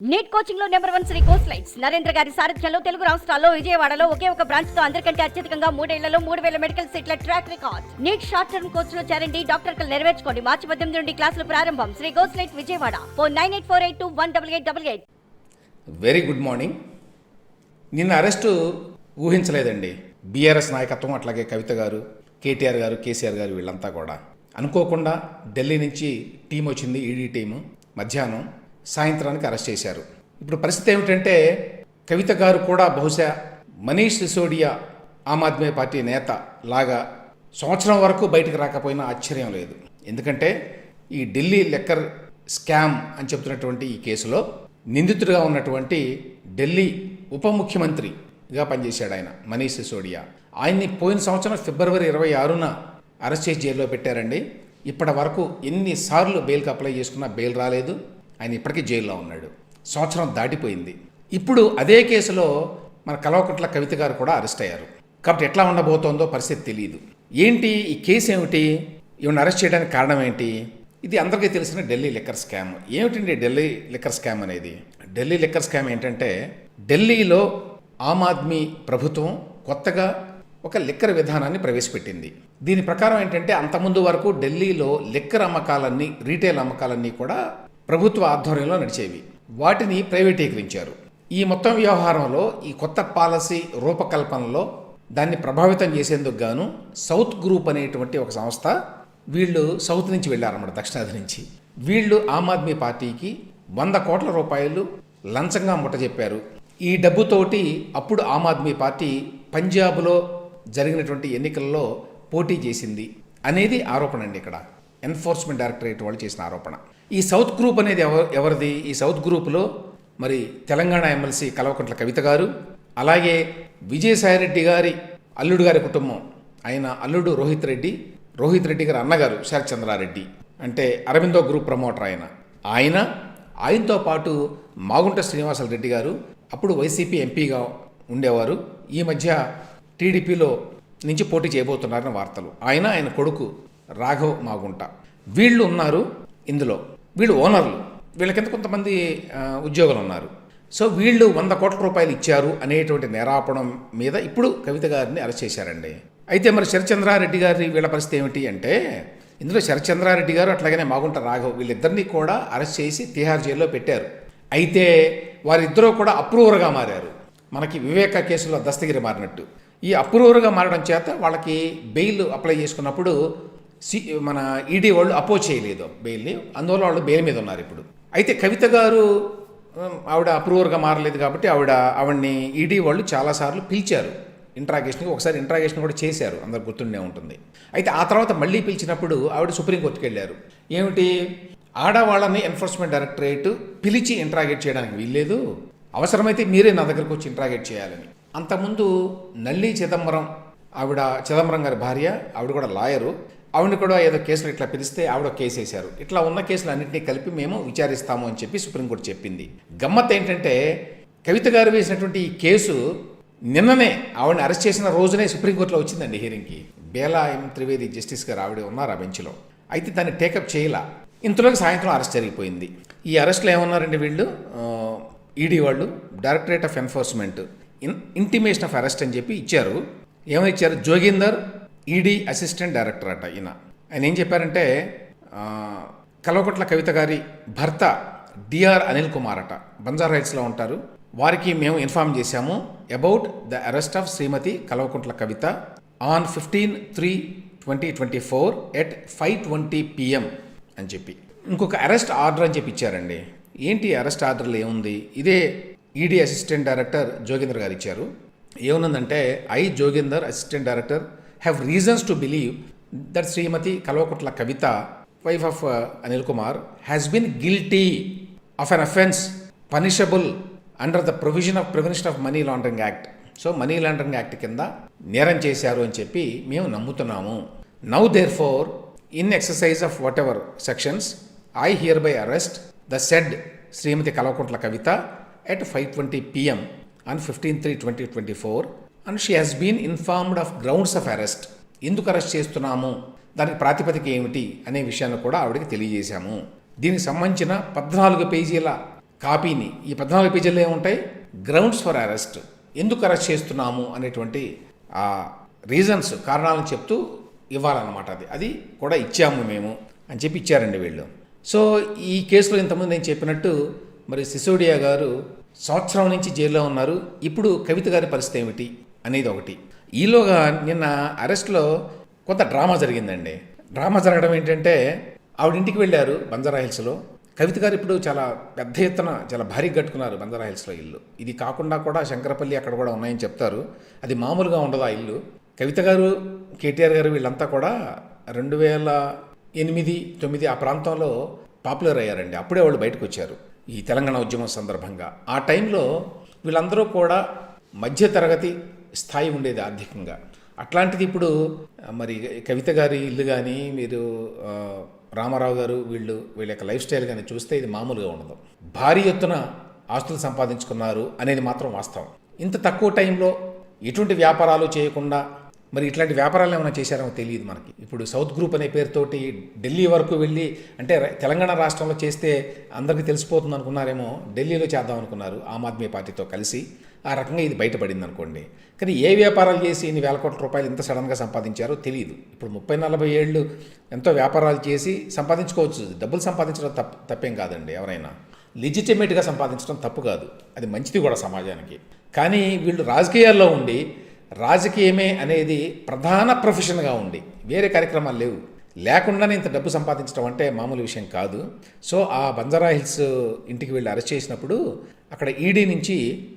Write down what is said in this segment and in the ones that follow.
Neat కోచింగ్లో number one Sri course lights Narendra గారి సారథ్యంలో తెలుగు రాష్ట్రాల్లో విజయవాడలో ఒకే ఒక బ్రాంచ్తో అందరికంటే అత్యధికంగా మూడేళ్ళలో మూడు వేల మెడికల్ సీట్ల track record NEET short term కోర్స్లో చేరండి డాక్టర్ కలు నెరవేర్చుకోండి. మార్చి పద్దెనిమిది నుండి క్లాసులు ప్రారంభం. Sri course light Vijayawada. Four nine eight four eight two one double eight double eight. Very good morning నిన్న అరెస్టు ఊహించలేదండి. బీఆర్ఎస్ నాయకత్వం అట్లాగే కవిత గారు కేటీఆర్ గారు కేసీఆర్ గారు వీళ్ళంతా కూడా. అనుకోకుండా ఢిల్లీ నుంచి టీం వచ్చింది ఈడీ టీము మధ్యాహ్నం సాయంత్రానికి అరెస్ట్ చేశారు. ఇప్పుడు పరిస్థితి ఏమిటంటే కవిత గారు కూడా బహుశా మనీష్ సిసోడియా ఆమ్ ఆద్మీ పార్టీ నేత లాగా సంవత్సరం వరకు బయటకు రాకపోయినా ఆశ్చర్యం లేదు. ఎందుకంటే ఈ ఢిల్లీ లెక్కర్ స్కామ్ అని చెప్తున్నటువంటి ఈ కేసులో నిందితుడిగా ఉన్నటువంటి ఢిల్లీ ఉప ముఖ్యమంత్రిగా పనిచేశాడు ఆయన మనీష్ సిసోడియా. ఆయన్ని పోయిన సంవత్సరం ఫిబ్రవరి ఇరవై ఆరున అరెస్ట్ చేసి జైల్లో పెట్టారండి. ఇప్పటి వరకు ఎన్నిసార్లు బెయిల్కి అప్లై చేసుకున్నా బెయిల్ రాలేదు. ఆయన ఇప్పటికీ జైల్లో ఉన్నాడు. సంవత్సరం దాటిపోయింది. ఇప్పుడు అదే కేసులో మన కలవకుంట్ల కవిత గారు కూడా అరెస్ట్ అయ్యారు. కాబట్టి ఎట్లా ఉండబోతోందో పరిస్థితి తెలియదు ఏంటి ఈ కేసు ఏమిటి? ఈవిని అరెస్ట్ చేయడానికి కారణం ఏంటి? ఇది అందరికీ తెలిసిన ఢిల్లీ లిక్కర్ స్కామ్. ఏమిటండి ఢిల్లీ లిక్కర్ స్కామ్ అనేది? ఢిల్లీ లిక్కర్ స్కామ్ ఏంటంటే ఢిల్లీలో ఆమ్ ఆద్మీ ప్రభుత్వం కొత్తగా ఒక లిక్కర్ విధానాన్ని ప్రవేశపెట్టింది. దీని ప్రకారం ఏంటంటే అంతకుముందు వరకు ఢిల్లీలో లిక్కర్ అమ్మకాలన్నీ రీటైల్ అమ్మకాలన్నీ కూడా ప్రభుత్వ ఆధ్వర్యంలో నడిచేవి. వాటిని ప్రైవేటీకరించారు. ఈ మొత్తం వ్యవహారంలో ఈ కొత్త పాలసీ రూపకల్పనలో దాన్ని ప్రభావితం చేసేందుకు గాను సౌత్ గ్రూప్ అనేటువంటి ఒక సంస్థ వీళ్ళు సౌత్ నుంచి వెళ్ళారన్నమాట దక్షిణాది నుంచి. వీళ్ళు ఆమ్ ఆద్మీ పార్టీకి వంద కోట్ల రూపాయలు లంచంగా ముట్టజెప్పారు. ఈ డబ్బుతోటి అప్పుడు ఆమ్ ఆద్మీ పార్టీ పంజాబ్లో జరిగినటువంటి ఎన్నికల్లో పోటీ చేసింది అనేది ఆరోపణ అండి ఇక్కడ. ఎన్ఫోర్స్మెంట్ డైరెక్టరేట్ వాళ్ళు చేసిన ఆరోపణ. ఈ సౌత్ గ్రూప్ అనేది ఎవ ఎవరిది? ఈ సౌత్ గ్రూప్లో మరి తెలంగాణ ఎమ్మెల్సీ కల్వకుంట్ల కవిత గారు అలాగే విజయసాయిరెడ్డి గారి అల్లుడు గారి కుటుంబం ఆయన అల్లుడు రోహిత్ రెడ్డి రోహిత్ రెడ్డి గారి అన్నగారు శరత్ చంద్రారెడ్డి అంటే అరవిందో గ్రూప్ ప్రమోటర్ ఆయన. ఆయన ఆయనతో పాటు మాగుంట శ్రీనివాసల రెడ్డి గారు అప్పుడు వైసీపీ ఎంపీగా ఉండేవారు. ఈ మధ్య టీడీపీలో నుంచి పోటీ చేయబోతున్నారని వార్తలు. ఆయన ఆయన కొడుకు రాఘవ్ మాగుంట. వీళ్ళు ఉన్నారు ఇందులో. వీళ్ళు ఓనర్లు. వీళ్ళ కింద కొంతమంది ఉద్యోగులు ఉన్నారు. సో వీళ్ళు వంద కోట్ల రూపాయలు ఇచ్చారు అనేటువంటి నేరాపణం మీద ఇప్పుడు కవిత గారిని అరెస్ట్ చేశారండి. అయితే మరి శరచంద్రారెడ్డి గారి వీళ్ళ పరిస్థితి ఏమిటి అంటే ఇందులో శరచంద్రారెడ్డి గారు అట్లాగనే మాగుంట రాఘవ్ వీళ్ళిద్దరినీ కూడా అరెస్ట్ చేసి తిహార్ జైల్లో పెట్టారు. అయితే వారిద్దరూ కూడా అప్రూవర్గా మారారు. మనకి వివేక కేసులో దస్తగిరి మారినట్టు. ఈ అప్రూవర్గా మారడం చేత వాళ్ళకి బెయిల్ అప్లై చేసుకున్నప్పుడు సి మన ఈడీ వాళ్ళు అపోజ్ చేయలేదు బెయిల్ని. అందువల్ల వాళ్ళు బెయిల్ మీద ఉన్నారు ఇప్పుడు. అయితే కవిత గారు ఆవిడ అప్రూవర్గా మారలేదు కాబట్టి ఆవిడ ఆవిడ్ని ఈడీ వాళ్ళు చాలాసార్లు పిలిచారు. ఇంట్రాగేషన్కి ఒకసారి ఇంట్రాగేషన్ కూడా చేశారు. అందరు గుర్తుండే ఉంటుంది. అయితే ఆ తర్వాత మళ్ళీ పిలిచినప్పుడు ఆవిడ సుప్రీంకోర్టుకి వెళ్ళారు. ఏమిటి? ఆడవాళ్ళని ఎన్ఫోర్స్మెంట్ డైరెక్టరేట్ పిలిచి ఇంట్రాగేట్ చేయడానికి వీల్లేదు. అవసరమైతే మీరే నా దగ్గరకు వచ్చి ఇంట్రాగేట్ చేయాలని. అంతకుముందు నల్లి చిదంబరం ఆవిడ చిదంబరం గారి భార్య ఆవిడ కూడా లాయరు. ఆవిడ కూడా ఏదో కేసులు ఇట్లా పిలిస్తే ఆవిడ కేసు వేశారు. ఇట్లా ఉన్న కేసులు అన్నింటినీ కలిపి మేము విచారిస్తాము అని చెప్పి సుప్రీంకోర్టు చెప్పింది. గమ్మత్ ఏంటంటే కవిత గారు వేసినటువంటి ఈ కేసు నిన్ననే ఆవిడని అరెస్ట్ చేసిన రోజునే సుప్రీంకోర్టులో వచ్చిందండి హీరింగ్కి. బేలా ఎం త్రివేది జస్టిస్ గారు ఆవిడ ఉన్నారు ఆ బెంచ్లో. అయితే దాన్ని టేకప్ చేయలా. ఇంతలోకి సాయంత్రం అరెస్ట్ జరిగిపోయింది. ఈ అరెస్ట్లో ఏమన్నారండి వీళ్ళు? ఈడీ వాళ్ళు directorate of enforcement in intimation of arrest అని చెప్పి ఇచ్చారు. ఏమని ఇచ్చారు? జోగిందర్ ఈడీ అసిస్టెంట్ డైరెక్టర్ అట ఈయన. ఆయన ఏం చెప్పారంటే ఆ, కల్వకుట్ల కవిత గారి భర్త డిఆర్ అనిల్ కుమార్ అట. బంజారా హైట్స్లో ఉంటారు. వారికి మేము ఇన్ఫార్మ్ చేశాము about the arrest of Srimati Kalvakuntla Kavitha on fifteen three twenty twenty four at five twenty PM అని చెప్పి. ఇంకొక అరెస్ట్ ఆర్డర్ అని చెప్పి ఇచ్చారండి. ఏంటి అరెస్ట్ ఆర్డర్లో ఏముంది? ఇదే ఈడీ అసిస్టెంట్ డైరెక్టర్ జోగేందర్ గారు ఇచ్చారు. ఏముందంటే I Jogender assistant director have reasons to believe that Srimati Kalvakuntla Kavitha wife of Anil Kumar has been guilty of an offence punishable under the provision of prevention of money laundering act so money laundering act కింద నేరం చేశారు అని చెప్పి మేము నమ్ముతున్నాము. Now therefore in exercise of whatever sections I hereby arrest the said Srimati Kalvakuntla Kavitha at five twenty PM on fifteen three twenty twenty four and she has been informed of grounds of arrest ఎందుకు arrest చేస్తున్నాము? దానికి ప్రాతిపదిక ఏమిటి? అనే విషయాన్ని కూడా ఆవిడకి తెలియజేశాము. దీనికి సంబంధించిన పద్నాలుగు పేజీల కాపీని ఈ పద్నాలుగు పేజీల్లో ఏముంటాయి? గ్రౌండ్స్ ఫర్ అరెస్ట్ ఎందుకు అరెస్ట్ చేస్తున్నాము? అనేటువంటి ఆ రీజన్స్ కారణాలను చెప్తూ ఇవ్వాలన్నమాట అది. అది కూడా ఇచ్చాము మేము అని చెప్పి ఇచ్చారండి వీళ్ళు. సో ఈ కేసులో ఇంతకుముందు నేను చెప్పినట్టు మరి సిసోడియా గారు సంవత్సరం నుంచి జైల్లో ఉన్నారు. ఇప్పుడు కవిత గారి పరిస్థితి ఏమిటి? అనేది ఒకటి ఈలోగా నిన్న అరెస్ట్లో కొంత డ్రామా జరిగిందండి. డ్రామా జరగడం ఏంటంటే ఆవిడ ఇంటికి వెళ్ళారు బంజారా హిల్స్లో. కవిత గారు ఇప్పుడు చాలా పెద్ద ఎత్తున చాలా భారీ కట్టుకున్నారు బంజారా హిల్స్లో ఇల్లు. ఇది కాకుండా కూడా శంకరపల్లి అక్కడ కూడా ఉన్నాయని చెప్తారు. అది మామూలుగా ఉండదు ఆ ఇల్లు. కవిత గారు కేటీఆర్ గారు వీళ్ళంతా కూడా రెండు వేల ఎనిమిది తొమ్మిది ఆ ప్రాంతంలో పాపులర్ అయ్యారండి. అప్పుడే వాళ్ళు బయటకు వచ్చారు ఈ తెలంగాణ ఉద్యమం సందర్భంగా. ఆ టైంలో వీళ్ళందరూ కూడా మధ్యతరగతి స్థాయి ఉండేది ఆర్థికంగా. అట్లాంటిది ఇప్పుడు మరి కవిత గారి ఇల్లు కానీ మీరు రామారావు గారు వీళ్ళు వీళ్ళ యొక్క లైఫ్ స్టైల్ కానీ చూస్తే ఇది మామూలుగా ఉండదు. భారీ ఎత్తున ఆస్తులు సంపాదించుకున్నారు అనేది మాత్రం వాస్తవం. ఇంత తక్కువ టైంలో ఎటువంటి వ్యాపారాలు చేయకుండా మరి ఇట్లాంటి వ్యాపారాలు ఏమైనా చేశారో తెలియదు మనకి. ఇప్పుడు సౌత్ గ్రూప్ అనే పేరుతోటి ఢిల్లీ వరకు వెళ్ళి అంటే తెలంగాణ రాష్ట్రంలో చేస్తే అందరికీ తెలిసిపోతుంది అనుకున్నారేమో ఢిల్లీలో చేద్దాం అనుకున్నారు ఆమ్ ఆద్మీ పార్టీతో కలిసి. ఆ రకంగా ఇది బయటపడింది అనుకోండి కానీ ఏ వ్యాపారాలు చేసి ఇన్ని వేల కోట్ల రూపాయలు ఇంత సడన్గా సంపాదించారో తెలియదు ఇప్పుడు ముప్పై నలభై ఏళ్ళు ఎంతో వ్యాపారాలు చేసి సంపాదించుకోవచ్చు. డబ్బులు సంపాదించడం తప్ప తప్పేం కాదండి ఎవరైనా. లెజిటిమేట్గా సంపాదించడం తప్పు కాదు. అది మంచిది కూడా సమాజానికి. కానీ వీళ్ళు రాజకీయాల్లో ఉండి రాజకీయమే అనేది ప్రధాన ప్రొఫెషన్గా ఉండి వేరే కార్యక్రమాలు లేవు. లేకుండానే ఇంత డబ్బు సంపాదించడం అంటే మామూలు విషయం కాదు. సో ఆ బంజారా హిల్స్ ఇంటికి వెళ్ళి అరెస్ట్ చేసినప్పుడు అక్కడ ఈడీ నుంచి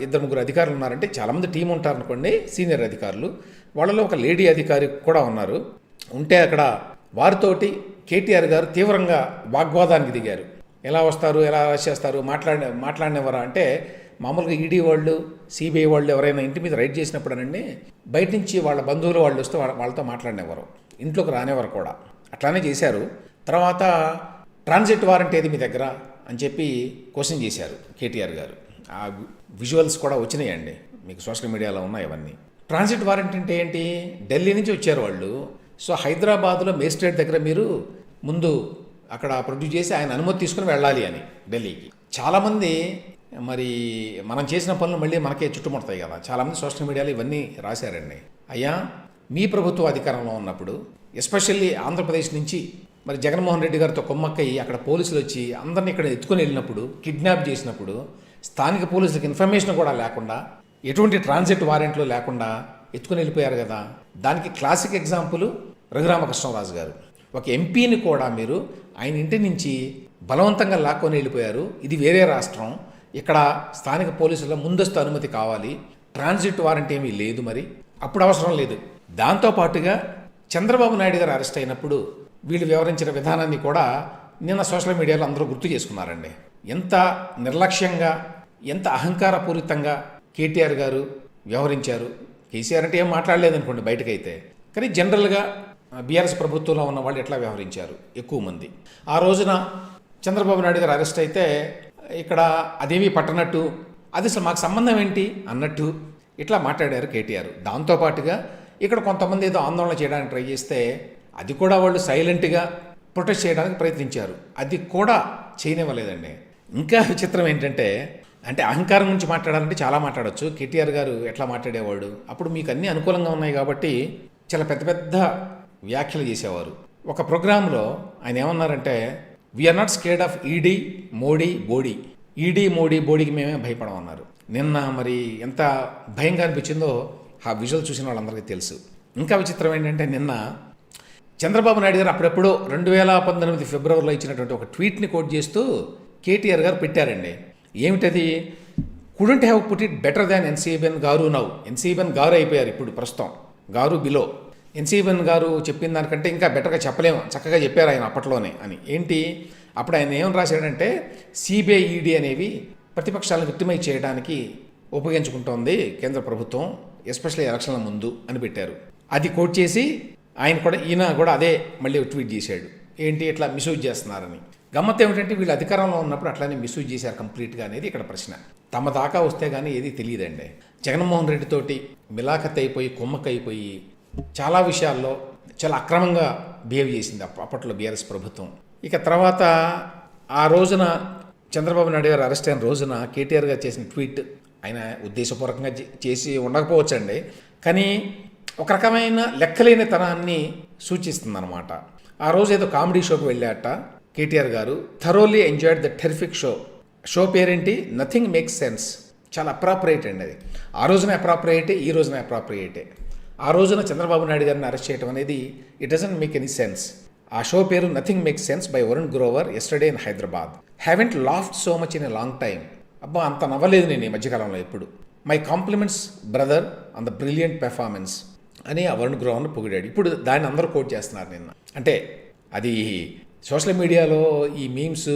ఇద్దరు ముగ్గురు అధికారులు ఉన్నారంటే చాలామంది టీం ఉంటారు అనుకోండి సీనియర్ అధికారులు. వాళ్ళలో ఒక లేడీ అధికారి కూడా ఉన్నారు. ఉంటే అక్కడ వారితోటి కేటీఆర్ గారు తీవ్రంగా వాగ్వాదానికి దిగారు. ఎలా వస్తారు ఎలా అరెస్ట్ చేస్తారు మాట్లాడి మాట్లాడినవరా అంటే మామూలుగా ఈడీ వాళ్ళు సిబిఐ వాళ్ళు ఎవరైనా ఇంటి మీద రైడ్ చేసినప్పుడనండి బయట నుంచి వాళ్ళ బంధువులు వాళ్ళు వస్తే వాళ్ళ- వాళ్ళతో మాట్లాడినవారు. ఇంట్లోకి రానివారు కూడా. అట్లానే చేశారు. తర్వాత ట్రాన్సిట్ వారెంట్ ఏది మీ దగ్గర? అని చెప్పి క్వశ్చన్ చేశారు కేటీఆర్ గారు. ఆ విజువల్స్ కూడా వచ్చినాయండి. మీకు సోషల్ మీడియాలో ఉన్నాయి అవన్నీ. ట్రాన్సిట్ వారెంట్ అంటే ఏంటి? ఢిల్లీ నుంచి వచ్చారు వాళ్ళు. సో హైదరాబాద్లో మేజిస్ట్రేట్ దగ్గర మీరు ముందు అక్కడ ప్రొడ్యూస్ చేసి ఆయన అనుమతి తీసుకుని వెళ్ళాలి అని ఢిల్లీకి. చాలామంది మరి మనం చేసిన పనులు మళ్ళీ మనకే చుట్టుముడతాయి కదా. చాలామంది సోషల్ మీడియాలో ఇవన్నీ రాశారండి. అయ్యా మీ ప్రభుత్వ అధికారంలో ఉన్నప్పుడు ఎస్పెషల్లీ ఆంధ్రప్రదేశ్ నుంచి మరి జగన్మోహన్ రెడ్డి గారితో కొమ్మక్కయ్యి అక్కడ పోలీసులు వచ్చి అందరిని ఇక్కడ ఎత్తుకొని వెళ్ళినప్పుడు కిడ్నాప్ చేసినప్పుడు స్థానిక పోలీసులకు ఇన్ఫర్మేషన్ కూడా లేకుండా ఎటువంటి ట్రాన్సిట్ వారెంట్లు లేకుండా ఎత్తుకుని వెళ్ళిపోయారు కదా. దానికి క్లాసిక్ ఎగ్జాంపుల్ రఘురామకృష్ణరాజు గారు. ఒక ఎంపీని కూడా మీరు ఆయన ఇంటి నుంచి బలవంతంగా లాక్కొని వెళ్ళిపోయారు. ఇది వేరే రాష్ట్రం. ఇక్కడ స్థానిక పోలీసుల ముందస్తు అనుమతి కావాలి. ట్రాన్సిట్ వారెంట్ ఏమీ లేదు మరి. అప్పుడు అవసరం లేదు. దాంతోపాటుగా చంద్రబాబు నాయుడు గారు అరెస్ట్ అయినప్పుడు వీళ్ళు వివరించిన విధానాన్ని కూడా నిన్న సోషల్ మీడియాలో అందరూ గుర్తు చేసుకున్నారండి. ఎంత నిర్లక్ష్యంగా ఎంత అహంకారపూరితంగా కేటీఆర్ గారు వ్యవహరించారు. కేసీఆర్ అంటే ఏం మాట్లాడలేదు అనుకోండి బయటకైతే. కానీ జనరల్గా బీఆర్ఎస్ ప్రభుత్వంలో ఉన్న వాళ్ళు ఎట్లా వ్యవహరించారు? ఎక్కువ మంది. ఆ రోజున చంద్రబాబు నాయుడు గారు అరెస్ట్ అయితే ఇక్కడ అదేమీ పట్టనట్టు అది అసలు మాకు సంబంధం ఏంటి? అన్నట్టు ఇట్లా మాట్లాడారు కేటీఆర్. దాంతోపాటుగా ఇక్కడ కొంతమంది ఏదో ఆందోళన చేయడానికి ట్రై చేస్తే అది కూడా వాళ్ళు సైలెంట్గా ప్రొటెస్ట్ చేయడానికి ప్రయత్నించారు. అది కూడా చేయనివ్వలేదండి. ఇంకా విచిత్రం ఏంటంటే అంటే అహంకారం గురించి మాట్లాడాలంటే చాలా మాట్లాడొచ్చు. కేటీఆర్ గారు ఎట్లా మాట్లాడేవాడు? అప్పుడు మీకు అన్నీ అనుకూలంగా ఉన్నాయి కాబట్టి చాలా పెద్ద పెద్ద వ్యాఖ్యలు చేసేవారు. ఒక ప్రోగ్రాంలో ఆయన ఏమన్నారంటే we're not scared of ED Modi body ED Modi బోడీకి మేమే భయపడమన్నారు. నిన్న మరి ఎంత భయంగా అనిపించిందో ఆ విజువల్ చూసిన వాళ్ళందరికీ తెలుసు. ఇంకా విచిత్రం ఏంటంటే నిన్న చంద్రబాబు నాయుడు గారు అప్పుడెప్పుడో రెండు వేల పంతొమ్మిది ఫిబ్రవరిలో ఇచ్చినటువంటి ఒక ట్వీట్ని కోట్ చేస్తూ కేటీఆర్ గారు పెట్టారండి. ఏమిటది? Couldn't have put it better than NCBN గారు నవ్వు ఎన్సీబిఎన్ గారు అయిపోయారు ఇప్పుడు ప్రస్తుతం. గారు బిలో ఎన్సీబెన్ గారు చెప్పిన దానికంటే ఇంకా బెటర్గా చెప్పలేము. చక్కగా చెప్పారు ఆయన అప్పట్లోనే అని. ఏంటి? అప్పుడు ఆయన ఏం రాశాడంటే సిబిఐఈడి అనేవి ప్రతిపక్షాలను విక్టిమైజ్ చేయడానికి ఉపయోగించుకుంటోంది కేంద్ర ప్రభుత్వం ఎస్పెషల్లీ ఎలక్షన్ల ముందు అని పెట్టారు. అది కోట్ చేసి ఆయన కూడా ఈయన కూడా అదే మళ్ళీ ట్వీట్ చేశాడు. ఏంటి? ఇట్లా మిస్యూజ్ చేస్తున్నారని. గమ్మత్ ఏమిటంటే వీళ్ళు అధికారంలో ఉన్నప్పుడు అట్లానే మిస్యూజ్ చేశారు కంప్లీట్గా అనేది ఇక్కడ ప్రశ్న. తమ దాకా వస్తే కానీ ఏది తెలియదండి. జగన్మోహన్ రెడ్డితోటి మిలాఖత్ అయిపోయి కుమ్మక్కైపోయి చాలా విషయాల్లో చాలా అక్రమంగా బిహేవ్ చేసింది అప్ప- అప్పట్లో బీఆర్ఎస్ ప్రభుత్వం. ఇక తర్వాత ఆ రోజున చంద్రబాబు నాయుడు గారు అరెస్ట్ అయిన రోజున కేటీఆర్ గారు చేసిన ట్వీట్ ఆయన ఉద్దేశపూర్వకంగా చేసి ఉండకపోవచ్చండి. కానీ ఒక రకమైన లెక్కలేని తనాన్ని సూచిస్తుందన్నమాట. ఆ రోజు ఏదో కామెడీ షోకి వెళ్ళాట. కేటీఆర్ గారు thoroughly enjoyed the terrific show show పేరేంటి? నథింగ్ మేక్స్ సెన్స్ చాలా అప్రాప్రియేట్ అండి అది. ఆ రోజున అప్రాప్రియేటే ఈ రోజున అప్రాప్రియేటే ఆ రోజున చంద్రబాబు నాయుడు గారిని అరెస్ట్ చేయడం అనేది it doesn't make any sense ఆ షో పేరు nothing makes sense by Varun Grover yesterday in Hyderabad haven't laughed so much in a long time అబ్బా అంత నవ్వలేదు నేను ఈ మధ్యకాలంలో ఎప్పుడు. My compliments brother on the brilliant performance అని ఆ వరుణ్ గ్రోవర్ను పొగిడాడు. ఇప్పుడు దాన్ని అందరూ కోట్ చేస్తున్నారు నిన్న. అంటే అది సోషల్ మీడియాలో ఈ మీమ్స్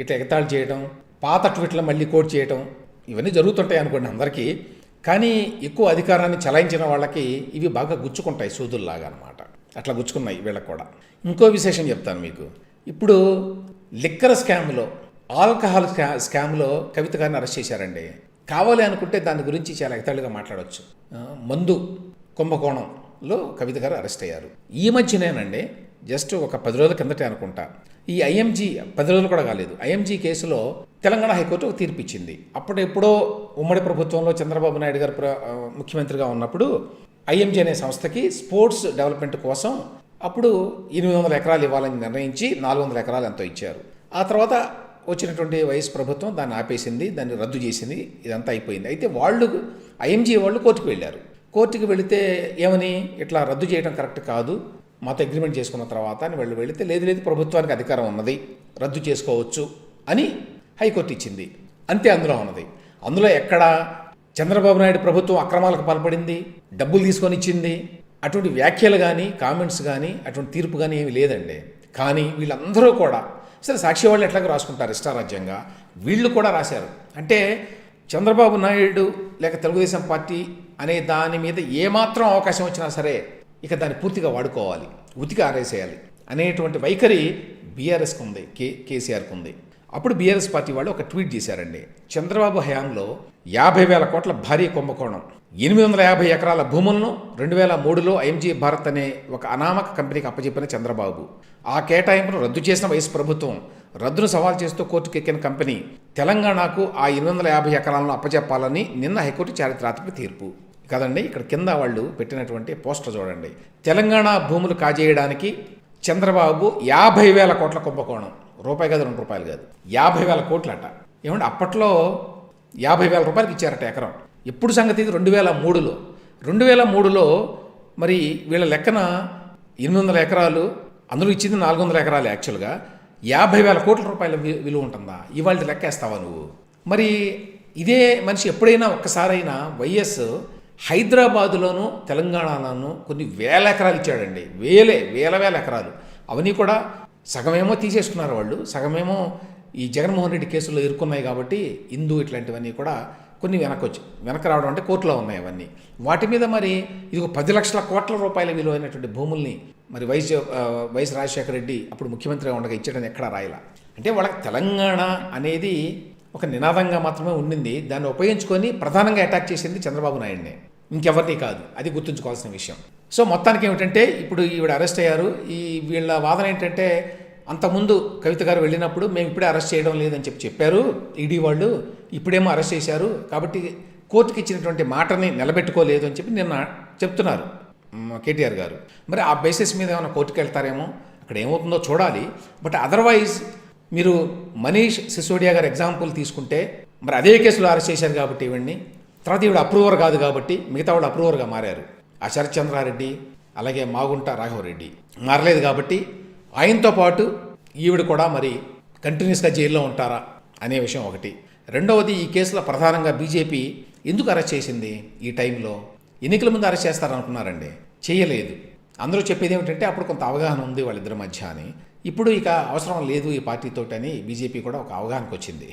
ఇట్లా ఎగతాళి చేయడం పాత ట్వీట్లు మళ్ళీ కోట్ చేయడం ఇవన్నీ జరుగుతుంటాయి అనుకోండి అందరికీ. కానీ ఎక్కువ అధికారాన్ని చలాయించిన వాళ్ళకి ఇవి బాగా గుచ్చుకుంటాయి సూదుల్లాగా అనమాట అట్లా గుచ్చుకున్నాయి వీళ్ళకి కూడా. ఇంకో విశేషం చెప్తాను మీకు. ఇప్పుడు లిక్కర్ స్కామ్లో ఆల్కహాల్ స్కా స్కామ్లో కవిత గారిని అరెస్ట్ చేశారండి. కావాలి అనుకుంటే దాని గురించి చాలా ఎగతాళిగా మాట్లాడవచ్చు మందు కుంభకోణంలో కవిత గారు అరెస్ట్ అయ్యారు. ఈ మధ్యనేనండి జస్ట్ ఒక పది రోజుల కిందటే అనుకుంటా. ఈ ఐఎంజీ పది రోజులు కూడా కాలేదు. ఐఎంజీ కేసులో తెలంగాణ హైకోర్టు ఒక తీర్పు ఇచ్చింది. అప్పుడెప్పుడో ఉమ్మడి ప్రభుత్వంలో చంద్రబాబు నాయుడు గారు ముఖ్యమంత్రిగా ఉన్నప్పుడు ఐఎంజీ అనే సంస్థకి స్పోర్ట్స్ డెవలప్మెంట్ కోసం అప్పుడు ఎనిమిది వందల ఎకరాలు ఇవ్వాలని నిర్ణయించి నాలుగు వందల ఎకరాలు ఎంతో ఇచ్చారు. ఆ తర్వాత వచ్చినటువంటి వైఎస్ ప్రభుత్వం దాన్ని ఆపేసింది దాన్ని రద్దు చేసింది ఇదంతా అయిపోయింది. అయితే వాళ్ళు ఐఎంజీ వాళ్ళు కోర్టుకు వెళ్ళారు. కోర్టుకు వెళితే ఏమని? ఇట్లా రద్దు చేయడం కరెక్ట్ కాదు. మాతో అగ్రిమెంట్ చేసుకున్న తర్వాత అని వెళ్ళి వెళితే లేదు లేదు ప్రభుత్వానికి అధికారం ఉన్నది రద్దు చేసుకోవచ్చు అని హైకోర్టు ఇచ్చింది. అంతే అందులో ఉన్నది. అందులో ఎక్కడ చంద్రబాబు నాయుడు ప్రభుత్వం అక్రమాలకు పాల్పడింది డబ్బులు తీసుకొని ఇచ్చింది అటువంటి వ్యాఖ్యలు కానీ కామెంట్స్ కానీ అటువంటి తీర్పు కానీ ఏమీ లేదండి. కానీ వీళ్ళందరూ కూడా సరే సాక్షి వాళ్ళు ఎట్లాగో రాసుకుంటారు ఇష్టారాజ్యంగా వీళ్ళు కూడా రాశారు. అంటే చంద్రబాబు నాయుడు లేక తెలుగుదేశం పార్టీ అనే దాని మీద ఏమాత్రం అవకాశం వచ్చినా సరే ఇక దాన్ని పూర్తిగా వాడుకోవాలి ఉతికి ఆరేసేయాలి అనేటువంటి వైఖరి బీఆర్ఎస్కి ఉంది కే కేసీఆర్కి ఉంది. అప్పుడు బీఆర్ఎస్ పార్టీ వాళ్ళు ఒక ట్వీట్ చేశారండి. చంద్రబాబు హయాంలో యాభై వేల కోట్ల భారీ కుంభకోణం ఎనిమిది వందల యాభై ఎకరాల భూములను రెండు వేల మూడులో ఐఎంజీ భారత్ అనే ఒక అనామక కంపెనీకి అప్పచెప్పిన చంద్రబాబు. ఆ కేటాయింపును రద్దు చేసిన వైఎస్ ప్రభుత్వం రద్దును సవాల్ చేస్తూ కోర్టుకు ఎక్కిన కంపెనీ తెలంగాణకు ఆ ఎనిమిది వందల యాభై ఎకరాలను అప్పచెప్పాలని నిన్న హైకోర్టు చారిత్రాత్మక తీర్పు. కదండి ఇక్కడ కింద వాళ్ళు పెట్టినటువంటి పోస్టర్ చూడండి. తెలంగాణ భూములు కాజేయడానికి చంద్రబాబు యాభై వేల కోట్ల కుంభకోణం. రూపాయి కాదు రెండు రూపాయలు కాదు. యాభై వేల కోట్లట. ఏమంటే అప్పట్లో యాభై వేల రూపాయలకి ఇచ్చారట ఎకరం. ఎప్పుడు సంగతి ఇది రెండు వేల మూడులో. రెండు వేల మూడులో మరి వీళ్ళ లెక్కన ఎనిమిది వందల ఎకరాలు అందులో ఇచ్చింది నాలుగు వందల ఎకరాలు యాక్చువల్గా. యాభై వేల కోట్ల రూపాయల వి- విలువ ఉంటుందా? ఇవాళ లెక్కేస్తావా నువ్వు? మరి ఇదే మనిషి ఎప్పుడైనా ఒక్కసారైనా వైఎస్ హైదరాబాదులోనూ తెలంగాణలోనూ కొన్ని వేల ఎకరాలు ఇచ్చాడండి. వేలే వేల వేల ఎకరాలు. అవన్నీ కూడా సగమేమో తీసేసుకున్నారు వాళ్ళు. సగమేమో ఈ జగన్మోహన్ రెడ్డి కేసుల్లో ఇరుక్కున్నాయి కాబట్టి ఇందు ఇట్లాంటివన్నీ కూడా కొన్ని వెనకొచ్చి వెనక రావడం అంటే కోర్టులో ఉన్నాయి అవన్నీ. వాటి మీద మరి ఇది ఒక పది లక్షల కోట్ల రూపాయల విలువైనటువంటి భూముల్ని మరి వైఎస్ వైఎస్ రాజశేఖర రెడ్డి అప్పుడు ముఖ్యమంత్రిగా ఉండగా ఇచ్చాడని ఎక్కడా రాయలా. అంటే వాళ్ళకి తెలంగాణ అనేది ఒక నినాదంగా మాత్రమే ఉండింది. దాన్ని ఉపయోగించుకొని ప్రధానంగా అటాక్ చేసింది చంద్రబాబు నాయుడిని. ఇంకెవరిని కాదు. అది గుర్తుంచుకోవాల్సిన విషయం. సో మొత్తానికి ఏమిటంటే ఇప్పుడు ఈవిడ అరెస్ట్ అయ్యారు. ఈ వీళ్ళ వాదన ఏంటంటే అంతకుముందు కవిత గారు వెళ్ళినప్పుడు మేము ఇప్పుడే అరెస్ట్ చేయడం లేదని చెప్పి చెప్పారు. ఈడీ వాళ్ళు ఇప్పుడేమో అరెస్ట్ చేశారు. కాబట్టి కోర్టుకి ఇచ్చినటువంటి మాటని నిలబెట్టుకోలేదు అని చెప్పి నిన్న చెప్తున్నారు కేటీఆర్ గారు. మరి ఆ బేసిస్ మీద ఏమైనా కోర్టుకు వెళ్తారేమో అక్కడ ఏమవుతుందో చూడాలి. బట్ అదర్వైజ్ మీరు మనీష్ సిసోడియా గారు ఎగ్జాంపుల్ తీసుకుంటే మరి అదే కేసులో అరెస్ట్ చేశారు కాబట్టి ఇవన్నీ. తర్వాత ఈవిడ అప్రూవర్ కాదు కాబట్టి మిగతా వాళ్ళు అప్రూవర్గా మారారు. ఆ శరత్చంద్రారెడ్డి అలాగే మాగుంట రాఘవరెడ్డి మారలేదు కాబట్టి ఆయనతో పాటు ఈవిడ కూడా మరి కంటిన్యూస్గా జైల్లో ఉంటారా అనే విషయం ఒకటి. రెండవది ఈ కేసులో ప్రధానంగా బీజేపీ ఎందుకు అరెస్ట్ చేసింది ఈ టైంలో? ఎన్నికల ముందు అరెస్ట్ చేస్తారనుకున్నారండి. చేయలేదు. అందరూ చెప్పేది ఏమిటంటే అప్పుడు కొంత అవగాహన ఉంది వాళ్ళిద్దరి మధ్య అని. ఇప్పుడు ఇక అవసరం లేదు ఈ పార్టీతోటి అని బీజేపీ కూడా ఒక అవగాహనకు వచ్చింది